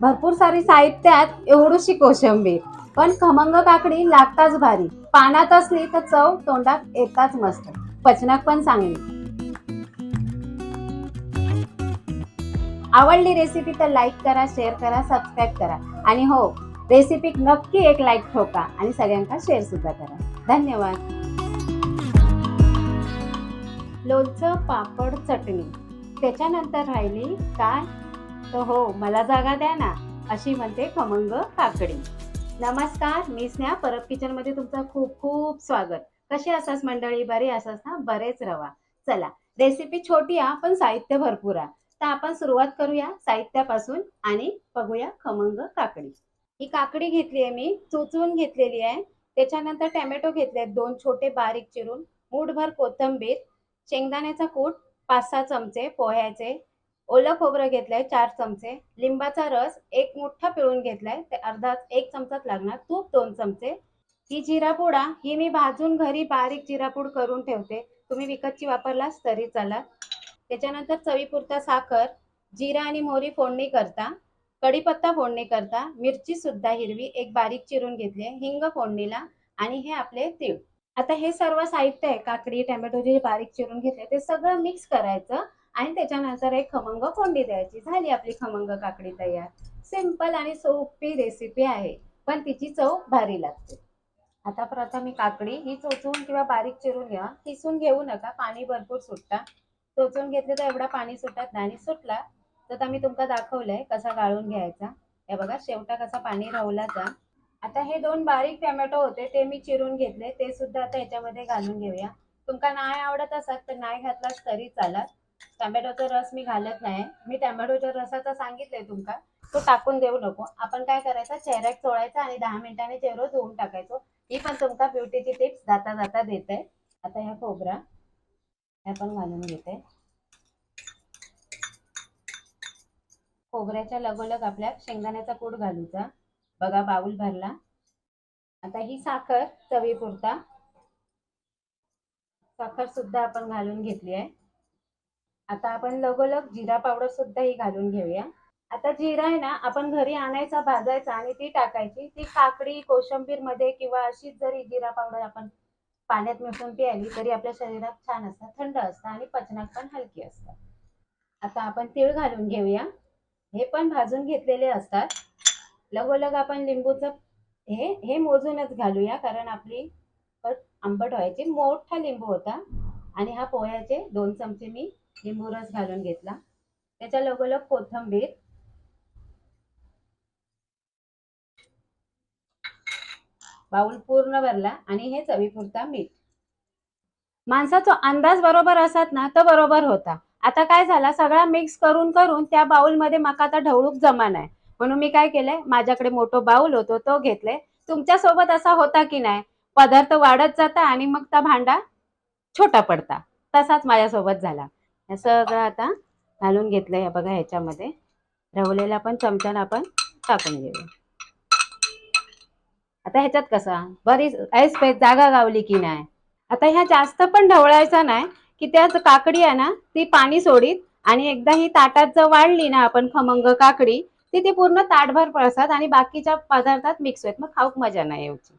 भरपूर सारी साहित्यात एवढीशी कोशिंबीर. पण खमंग काकडी लागताच भारी. पानात असली तर चव तोंडात येताच मस्त. पचनाक पण चांगली. आवडली रेसिपी तर लाईक करा शेअर करा सबस्क्राईब करा. आणि हो रेसिपी नक्की एक लाईक ठोका आणि सगळ्यांका शेअर सुद्धा करा. धन्यवाद. लोणचं पापड चटणी. त्याच्यानंतर राहिली काय? तर हो मला जागा द्या ना अशी म्हणते खमंग काकडी. नमस्कार मी स्नेहा परब किचनमध्ये तुमचं खूप खूप स्वागत. कसे असाच मंडळी? बरे असाच ना? बरेच रवा. चला रेसिपी छोटी आहे पण साहित्य भरपूर आहे तर आपण सुरुवात करूया साहित्यापासून आणि बघूया खमंग काकडी. ही काकडी घेतली आहे मी चुचवून घेतलेली आहे. त्याच्यानंतर टॅमॅटो घेतले आहेत दोन छोटे बारीक चिरून. मूठभर कोथिंबीर शेंगदाण्याचा कूट पाच सहा चमचे पोह्याचे ओलं खोबरं घेतलंय चार चमचे लिंबाचा रस एक मोठा पिळून घेतलाय ते अर्धा एक चमचाच लागणार तूप दोन चमचे. ही जिरापुडा ही मी भाजून घरी बारीक जिरापूड करून ठेवते. तुम्ही विकतची वापरलास तरी चालत त्याच्यानंतर चवीपुरता साखर जिरा आणि मोहरी फोडणी करता. कढीपत्ता फोडणी करता. मिरची सुद्धा हिरवी एक बारीक चिरून घेतली आहे, हिंग फोडणीला आणि हे आपले तीळ. आता हे सर्व साहित्य आहे काकडी टोमॅटो जे बारीक चिरून घेतले ते सगळं मिक्स करायचं. आणि त्याच्यानंतर एक खमंग कोंडी द्यायची. झाली आपली खमंग काकडी तयार. सिंपल आणि सोपी रेसिपी आहे. पण तिची चव भारी लागते. आता प्रथम ही काकडी ही चोचून किंवा बारीक चिरून घ्या. किसून घेऊ नका. पाणी भरपूर सुटता. चोचून घेतले तर एवढा पाणी सुटत नाही. आणि सुटला तर मी तुमका दाखवलंय कसा गाळून घ्यायचा. हे बघा शेवटा कसा पाणी राहला जा. आता हे दोन बारीक टोमॅटो होते ते मी चिरून घेतले. ते सुद्धा आता याच्यामध्ये घालून घेऊया. तुमका नाही आवडत असत तर नाही घातलास तरी चालत. टोमॅटोचा रस मी घालत नाही. मी टोमॅटोच्या रसाचा सांगितलंय तुमका. तो टाकून देऊ नको. आपण काय करायचं? चेहऱ्यात चोळायचा आणि दहा मिनिटांनी चेहरो धुवून टाकायचो. ही पण तुमका ब्युटीची टिप्स जाता जाता देते. आता ह्या खोबरा ह्या पण घालून घेते. खोबऱ्याच्या लगोलग आपल्या शेंगदाण्याचा कूट घालूचा. बघा बाऊल भरला. आता ही साखर चवीपुरता. साखर सुद्धा आपण घालून घेतली आहे. आता आपण लगोलग जिरा पावडर सुद्धा ही घालून घेऊया. आता जिरा आहे ना आपण घरी आणायचा भाजायचा आणि ती टाकायची. ती काकडी कोशंबीरमध्ये किंवा अशीच जरी जिरा पावडर आपण पाण्यात मिसळून प्यायली तरी आपल्या शरीरात छान असतात थंड असतं आणि पचनात पण हलकी असतात. आता आपण तीळ घालून घेऊया. हे पण भाजून घेतलेले असतात. लगोलग आपण लिंबूचं हे हे मोजूनच घालूया कारण आपली आंबट व्हायची. मोठा लिंबू होता. आणि हा पोह्याचे दोन चमचे मी लिंबूरस घालून घेतला. त्याच्या लगोलग कोथंबीर. बाऊल पूर्ण भरला आणि हे चवीपुरता मीठ. माणसाचा अंदाज बरोबर असत ना तर बरोबर होता. आता काय झाला? सगळा मिक्स करून करून त्या बाऊलमध्ये मका आता ढवळूक जमा नाही म्हणून मी काय केलंय? माझ्याकडे मोठं बाउल होतो तो घेतलाय. तुमच्यासोबत असा होता की नाही? पदार्थ वाढत जाता आणि मग त्या भांडा छोटा पडता. तसाच माझ्यासोबत झाला. हे सगळं आता घालून घेतलंय हे बघा ह्याच्यामध्ये. रवलेला पण चमच्यानं आपण टाकून घेऊया. आता ह्याच्यात कसा? बरीच ऐस जागा गावली की नाही? आता ह्या जास्त पण ढवळायचा नाही की त्या काकडी आहे ना ती पाणी सोडीत आणि एकदा ही ताटात जर वाढली ना आपण खमंग काकडी ती ती पूर्ण ताटभर पळसात आणि बाकीच्या पदार्थात मिक्स होत. मग खाऊक मजा नाही येऊची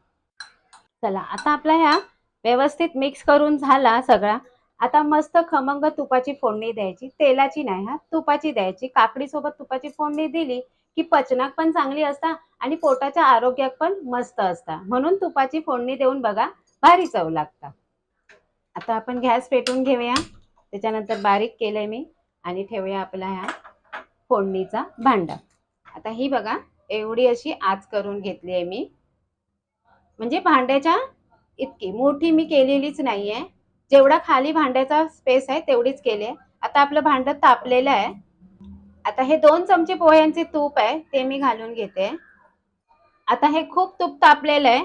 चला आता आपला ह्या व्यवस्थित मिक्स करून झाला सगळा. आता मस्त खमंग तुपाची फोडणी द्यायची. तेलाची नाही हा. तुपाची द्यायची. काकडी सोबत तुपाची फोडणी दिली की पचनाक पण चांगली असता आणि पोटाच्या आरोग्यात पण मस्त असता. म्हणून तुपाची फोडणी देऊन बघा भारी चव लागता. आता आपण गॅस पेटून घेऊया. त्याच्यानंतर बारीक केलंय मी आणि ठेवूया आपला ह्या फोडणीचा भांडा. आता ही बघा एवढी अशी आज करून घेतली आहे मी. म्हणजे भांड्याच्या इतकी. मोठी मी केलेलीच नाहीये. जेवढा खाली भांड्याचा स्पेस आहे तेवढीच केली आहे. आता आपलं भांडं तापलेलं आहे. आता हे दोन चमचे पोह्यांचे तूप आहे ते मी घालून घेते. आता हे खूप तूप तापलेलं आहे.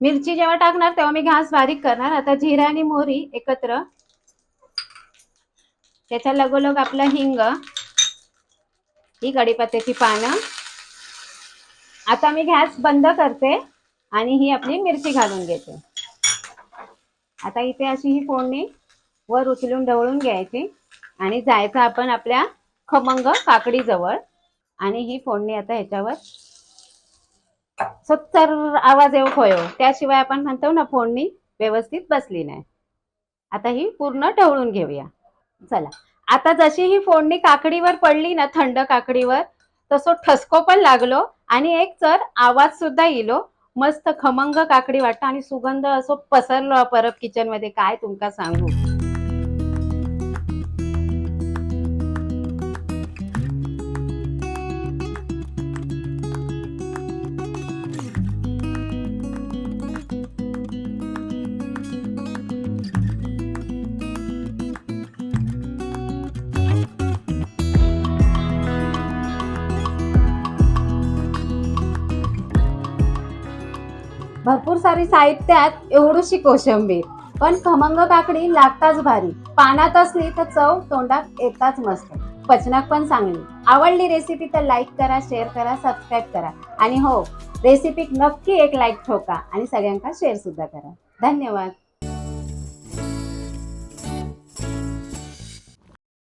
मिरची जेव्हा टाकणार तेव्हा मी घास बारीक करणार. आता जिरा आणि मोहरी एकत्र. त्याच्या लगोलग आपला हिंग ही कढीपत्त्याची पानं. आता मी गॅस बंद करते आणि ही आपली मिरची घालून घेते. आता इथे अशी ही फोडणी वर उचलून ढवळून घ्यायची. आणि जायचं आपण आपल्या खमंग काकडी जवळ आणि ही फोडणी आता ह्याच्यावर. सत्तर आवाज येऊ होयो. त्याशिवाय आपण म्हणतो ना फोडणी व्यवस्थित बसली नाही. आता ही पूर्ण ढवळून घेऊया. चला. आता जशी ही फोडणी काकडीवर पडली ना थंड काकडीवर तसं ठसको पण लागलो आणि एक तर आवाज सुद्धा येलो मस्त खमंग काकडी वाटतं आणि सुगंध असं पसरलो परब किचनमध्ये. काय तुमका सांगू? भरपूर सारी साहित्यात एवढीशी कोशिंबीर. पण खमंग काकडी लागताच भारी. पानात असली तर चव तोंडात येताच मस्त. पचनाक पण चांगली. आवडली रेसिपी तर लाईक करा शेअर करा सबस्क्राईब करा. आणि हो रेसिपी नक्की एक लाईक ठोका आणि सगळ्यांका शेअर सुद्धा करा. धन्यवाद.